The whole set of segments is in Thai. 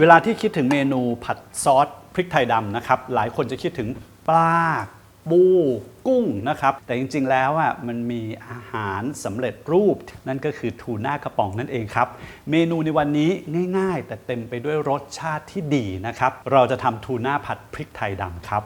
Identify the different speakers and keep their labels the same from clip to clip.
Speaker 1: เวลาที่คิดถึงเมนูผัดซอสพริกไทยดำนะครับ หลายคนจะคิดถึงปลาปูกุ้งนะครับ แต่จริงๆแล้วอะมันมีอาหารสำเร็จรูป นั่นก็คือทูน่ากระป๋องนั่นเองครับ เมนูในวันนี้ง่ายๆ แต่เต็มไปด้วยรสชาติที่ดีนะครับ เราจะทำทูน่าผัดพริกไทยดำครับ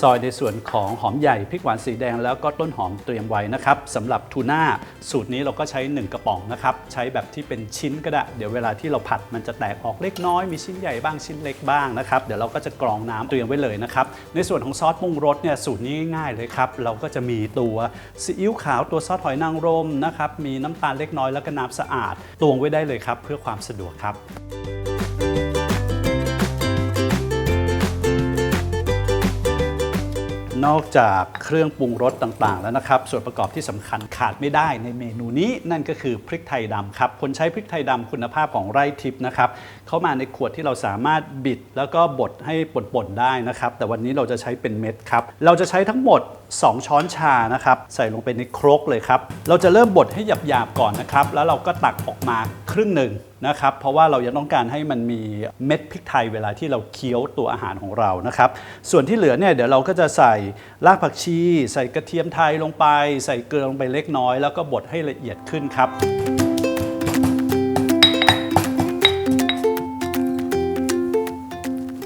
Speaker 1: ซอยในส่วนของหอมใหญ่พริกหวานสีแดงแล้วก็ต้นหอมเตรียมไว้นะครับสำหรับทูน่าสูตรนี้เราก็ใช้ 1 กระป๋องนะครับ ใช้แบบที่เป็นชิ้นก็ได้ เดี๋ยวเวลาที่เราผัดมันจะแตกออกเล็กน้อย มีชิ้นใหญ่บ้างชิ้นเล็กบ้างนะครับ เดี๋ยวเราก็จะกรองน้ำเตรียมไว้เลยนะครับ ในส่วนของซอสปรุงรสเนี่ยสูตรนี้ง่ายๆเลยครับ เราก็จะมีตัวซีอิ๊วขาวตัวซอสหอยนางรมนะครับมีน้ำตาลเล็กน้อยแล้วก็น้ำสะอาดตวงไว้ได้เลยครับเพื่อความสะดวกครับ นอกจากเครื่องปรุงรสต่างๆ แล้วนะครับ ส่วนประกอบที่สำคัญขาดไม่ได้ในเมนูนี้นั่นก็คือพริกไทยดำครับ คนใช้พริกไทยดำคุณภาพของไร่ทิพย์นะครับเข้ามาในขวดที่เราสามารถบิดแล้วก็บดให้ป่นๆได้นะครับ แต่วันนี้เราจะใช้เป็นเม็ดครับ เราจะใช้ทั้งหมด 2 ช้อนชานะครับใส่ลงไปในครกเลยครับ เราจะเริ่มบดให้หยาบๆก่อนนะครับ แล้วเราก็ตักออกมาครึ่งหนึ่งนะครับเพราะว่าเรายังต้องการให้มันมีเม็ดพริกไทยเวลาที่เราเคี้ยวตัวอาหารของเรานะครับส่วนที่เหลือเนี่ยเดี๋ยวเราก็จะใส่รากผักชี ใส่กระเทียมไทยลงไป ใส่เกลือลงไปเล็กน้อย แล้วก็บดให้ละเอียดขึ้นครับ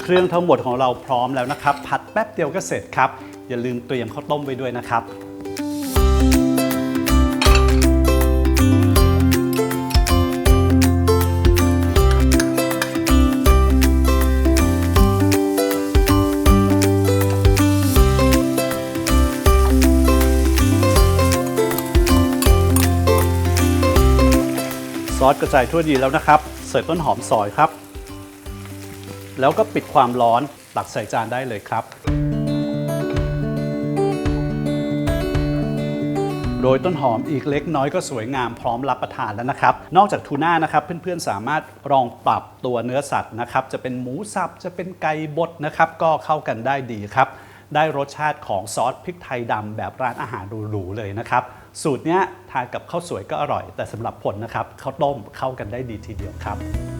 Speaker 1: เครื่องทั้งหมดของเราพร้อมแล้วนะครับ ผัดแป๊บเดียวก็เสร็จครับ อย่าลืมเตรียมข้าวต้มไว้ด้วยนะครับ ซอสกระจายทั่วดีแล้วนะครับ ใส่ต้นหอมซอยครับ แล้วก็ปิดความร้อนตักใส่จานได้เลยครับ โดยต้นหอมอีกเล็กน้อยก็สวยงามพร้อมรับประทานแล้วนะครับ นอกจากทูน่านะครับ เพื่อนๆสามารถลองปรับตัวเนื้อสัตว์นะครับ จะเป็นหมูสับจะเป็นไก่บดนะครับ ก็เข้ากันได้ดีครับ ได้รสชาติของซอสพริกไทยดำแบบร้านอาหารหรูๆเลยนะครับ สูตรเนี้ยทานกับข้าวสวยก็อร่อย แต่สำหรับผลนะครับข้าวต้มเข้ากันได้ดีทีเดียวครับ